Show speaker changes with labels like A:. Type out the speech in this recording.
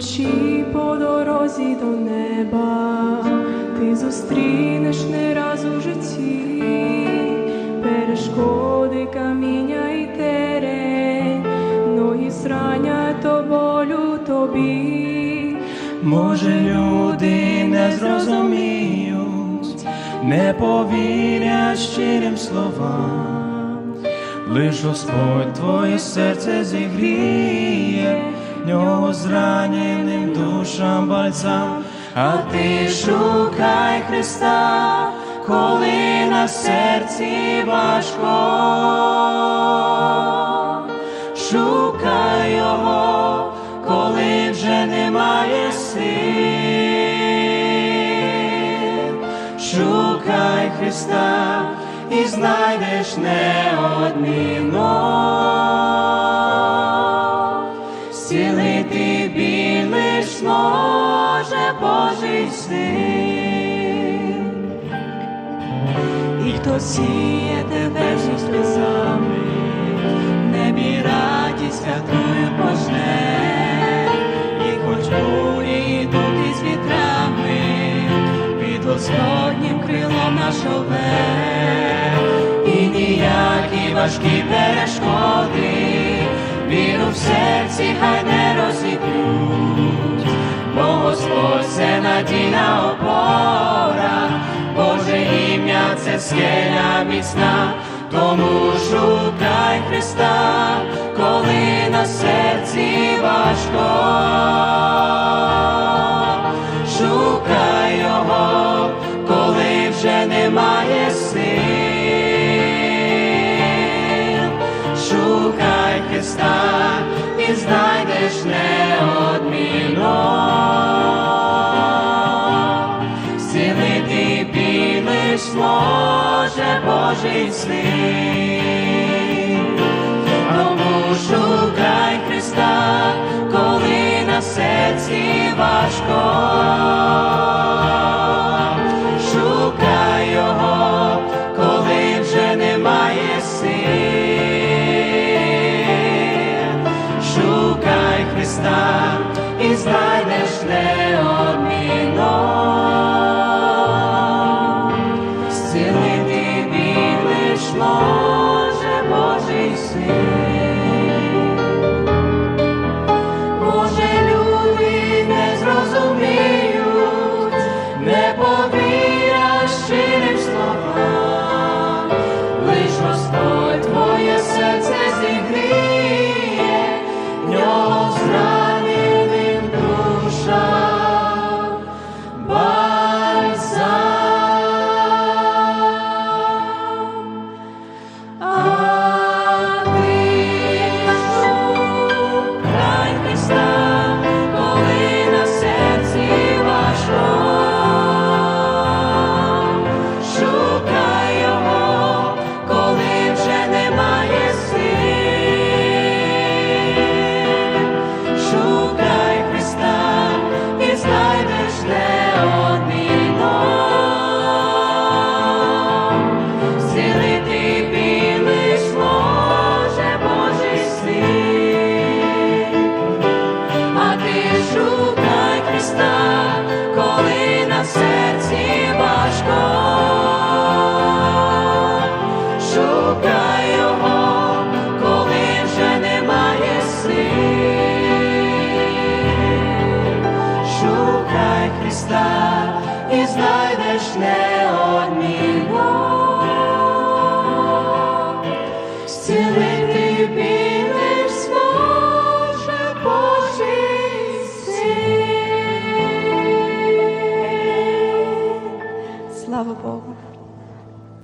A: Ідучи по дорозі до неба, ти зустрінеш не раз у житті, перешкоди, каміння і терен, ноги зранять то болю тобі.
B: Може, люди не зрозуміють, не повірять щирим словам, лиш Господь твоє серце зігріє, в нього зраненим душам бальзам, а ти шукай Христа, коли на серці важко, шукай його, коли вже немає сил, шукай Христа і знайдеш неодмінно, Божий син.
A: І хто сіє тебе зі сльозами, небі радість святою пожне, і хоч бурі йдуть із вітрами, під Господнім крилом нашове,
B: і ніякі важкі перешкоди, віру в серці хай не надійна опора, Боже ім'я це скеля міцна, тому шукай Христа, коли на серці важко. Шукай його, коли вже немає сил. Шукай Христа і знайдеш неодмінно. Біль лиш може Божий син. Тому шукай Христа, коли на серці важко. Шукай його, коли вже немає сил. Шукай Христа і знайдеш неодмінно. Божий Шукай